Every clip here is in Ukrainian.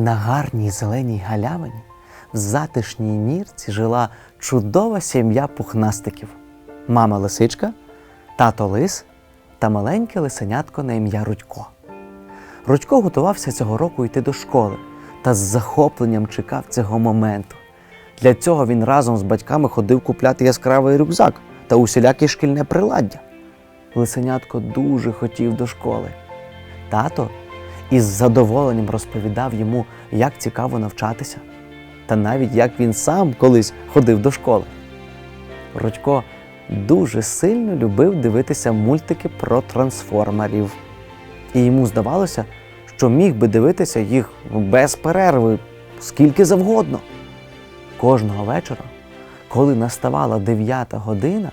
На гарній зеленій галявині в затишній нірці жила чудова сім'я пухнастиків: мама лисичка, тато лис та маленьке лисенятко на ім'я Рудько. Рудько готувався цього року йти до школи та з захопленням чекав цього моменту. Для цього він разом з батьками ходив купляти яскравий рюкзак та усіляке шкільне приладдя. Лисенятко дуже хотів до школи. Тато із задоволенням розповідав йому, як цікаво навчатися, та навіть як він сам колись ходив до школи. Рудько дуже сильно любив дивитися мультики про трансформерів. І йому здавалося, що міг би дивитися їх без перерви скільки завгодно. Кожного вечора, коли наставала дев'ята година,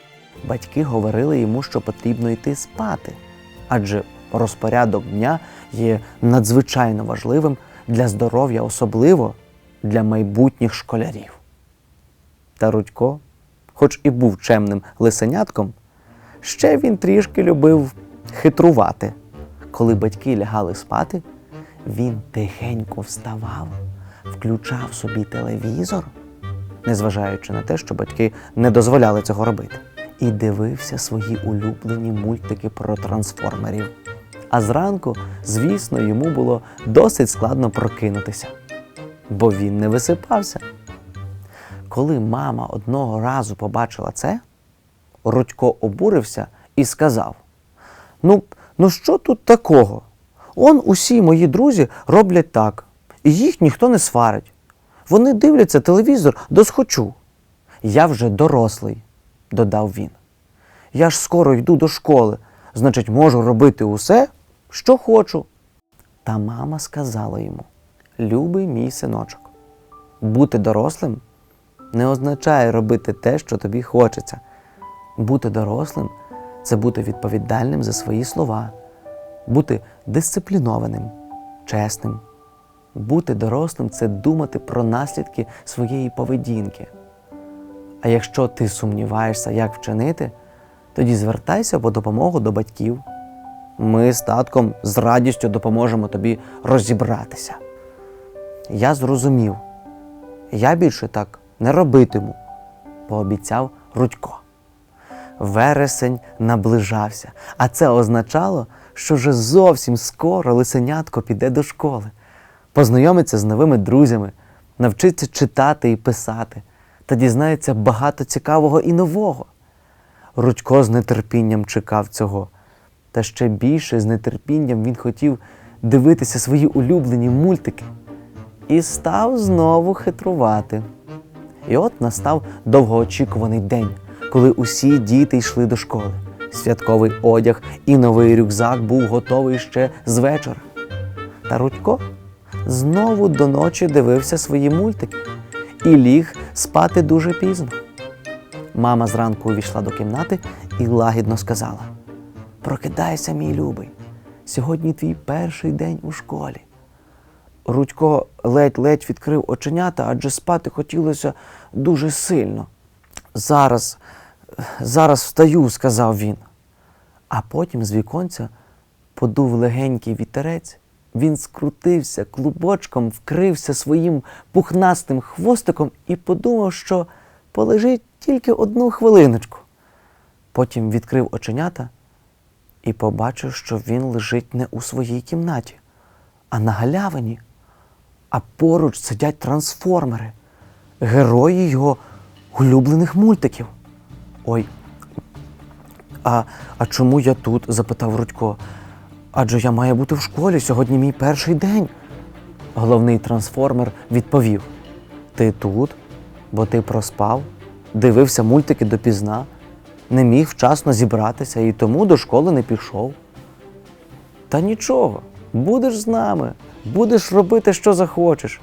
батьки говорили йому, що потрібно йти спати, адже розпорядок дня є надзвичайно важливим для здоров'я, особливо для майбутніх школярів. Та Рудько, хоч і був чемним лисенятком, ще він трішки любив хитрувати. Коли батьки лягали спати, він тихенько вставав, включав собі телевізор, незважаючи на те, що батьки не дозволяли цього робити, і дивився свої улюблені мультики про трансформерів. А зранку, звісно, йому було досить складно прокинутися, бо він не висипався. Коли мама одного разу побачила це, Рудько обурився і сказав: Ну, ну що тут такого? Он усі мої друзі роблять так, і їх ніхто не сварить. Вони дивляться телевізор досхочу. Я вже дорослий, додав він. Я ж скоро йду до школи, значить, можу робити усе, що хочу. Та мама сказала йому: Любий мій синочок, бути дорослим не означає робити те, що тобі хочеться. Бути дорослим це бути відповідальним за свої слова, бути дисциплінованим, чесним. Бути дорослим це думати про наслідки своєї поведінки. А якщо ти сумніваєшся, як вчинити, тоді звертайся по допомогу до батьків. Ми з татком з радістю допоможемо тобі розібратися. Я зрозумів, я більше так не робитиму, пообіцяв Рудько. Вересень наближався, а це означало, що вже зовсім скоро лисенятко піде до школи, познайомиться з новими друзями, навчиться читати і писати та дізнається багато цікавого і нового. Рудько з нетерпінням чекав цього, та ще більше з нетерпінням він хотів дивитися свої улюблені мультики і став знову хитрувати. І от настав довгоочікуваний день, коли усі діти йшли до школи. Святковий одяг і новий рюкзак був готовий ще з вечора. Та Рудько знову до ночі дивився свої мультики і ліг спати дуже пізно. Мама зранку увійшла до кімнати і лагідно сказала: Прокидайся, мій любий, сьогодні твій перший день у школі. Рудько ледь-ледь відкрив оченята, адже спати хотілося дуже сильно. Зараз, зараз встаю, сказав він. А потім з віконця подув легенький вітерець. Він скрутився клубочком, вкрився своїм пухнастим хвостиком і подумав, що полежить тільки одну хвилиночку. Потім відкрив оченята і побачив, що він лежить не у своїй кімнаті, а на галявині. А поруч сидять трансформери, герої його улюблених мультиків. Ой, а, а чому я тут? запитав Рудько. Адже я маю бути в школі, сьогодні мій перший день. Головний трансформер відповів: Ти тут, бо ти проспав, дивився мультики допізна, не міг вчасно зібратися і тому до школи не пішов. Та нічого, будеш з нами, будеш робити, що захочеш.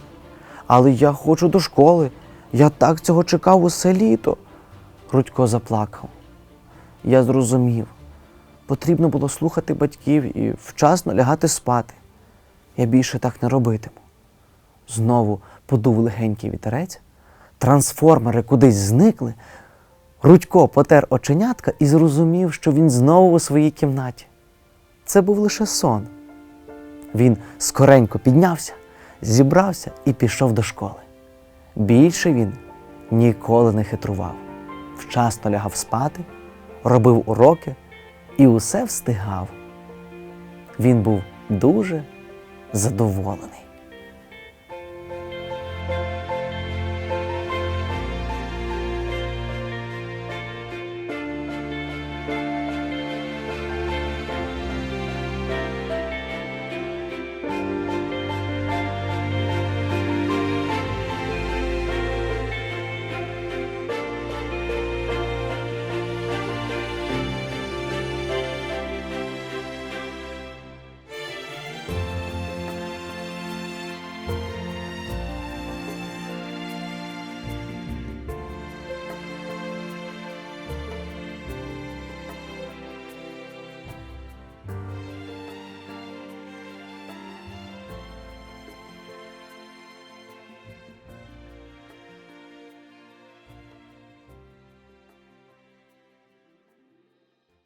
Але я хочу до школи. Я так цього чекав усе літо. Рудько заплакав. Я зрозумів. Потрібно було слухати батьків і вчасно лягати спати. Я більше так не робитиму. Знову подув легенький вітерець, трансформери кудись зникли. Рудько потер оченятка і зрозумів, що він знову у своїй кімнаті. Це був лише сон. Він скоренько піднявся, зібрався і пішов до школи. Більше він ніколи не хитрував, вчасно лягав спати, робив уроки і усе встигав. Він був дуже задоволений.